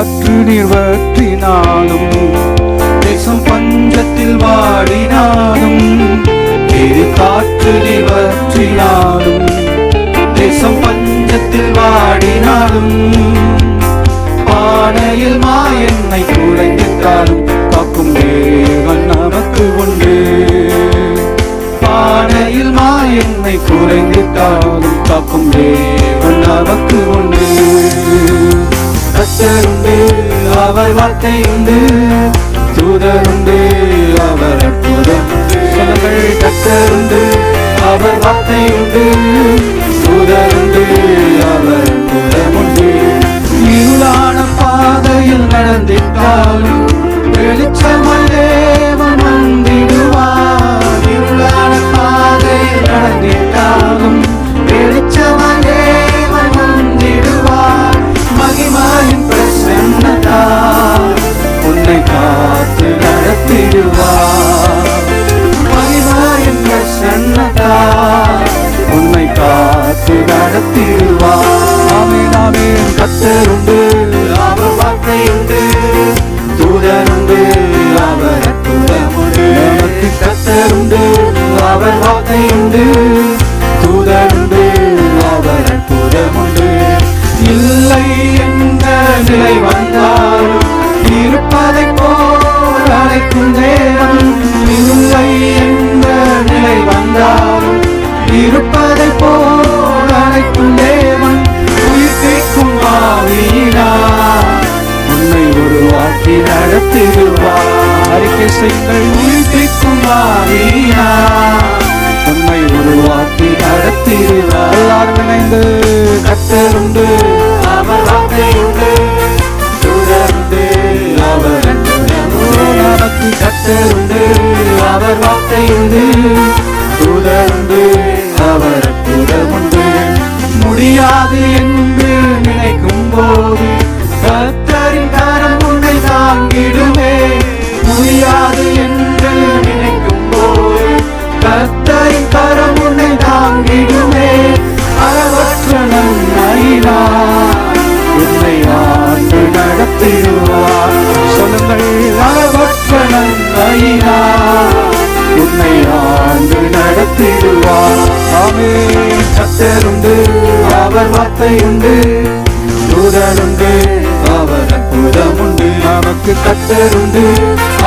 கண்ணீர் வற்றினாலும் தேசம் பஞ்சத்தில் வாடினாலும் காற்று நீர் அவர் வார்த்தை உண்டு தூதர் உண்டு அவர் அற்புதம் கத்தர் உண்டு அவர் வார்த்தை உண்டு தூதர் உண்டு போல் நேரம் இல்லை என்ற நிலை வந்தாலும் இருப்பதை போல் அழைக்கும் தேவன் உயிர்ப்பிக்கும் ஆவியினா உன்னை உருவாக்கி நடத்திடுவார். அறிக்கை செய்யுங்கள் உயிர்ப்பிக்கும் ஆவியினா உன்னை உருவாக்கி நடத்திடுவார். எல்லாரும் இணைந்து கத்தருண்டு நமக்கு கத்தருண்டு அவர் வார்த்தையுண்டு. தூதருண்டு அவர் அற்புதமுண்டு. முடியாது என்று நினைக்கும் போது கத்தரின் கரம் உன்னை தாங்கிடுமே. முடியாது என்று நினைக்கும் போது கத்தரின் கரம் உன்னை தாங்கிடுமே. அளவற்ற நன்மையினா உன்னை ஆண்டு நடத்திடுவார். அவர் வார்த்தையுண்டு தூதருண்டு அவர் அற்புதமுண்டு நமக்கு கத்தருண்டு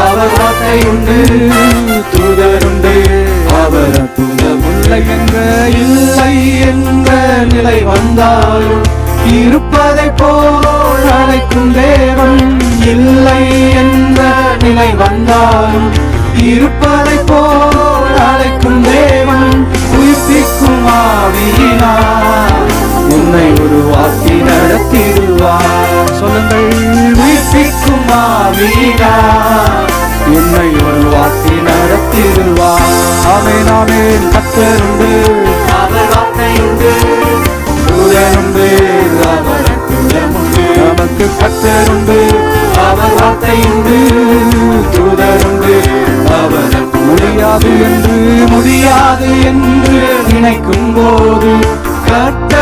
அவர் வார்த்தையுண்டு தூதருண்டு அவர் அற்புதமுள்ள என்ற இல்லை என்ற நிலை வந்தாலும் இருப்பதை போல் அழைக்கும் தேவன் இல்லை என்ற நிலை வந்தாலும் இருப்பதை போல் அழைக்கும் தேவன் உயிர்ப்பிக்கும் ஆவியினார் உன்னை உருவாக்கி நடத்திடுவார். சொல்லுங்கள் உயிர்ப்பிக்கும் ஆவியினார் உன்னை உருவாக்கி நடத்திடுவார். ஆமே நாமே கத்தருண்டு அவர் வார்த்தையுண்டு தூதருண்டு அவர் நமக்கு கத்தருண்டு அவர் வார்த்தையுண்டு தூதருண்டு அவர் முடியாது என்று முடியாது என்று நினைக்கும் போது கத்தரின்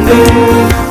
Hallelujah.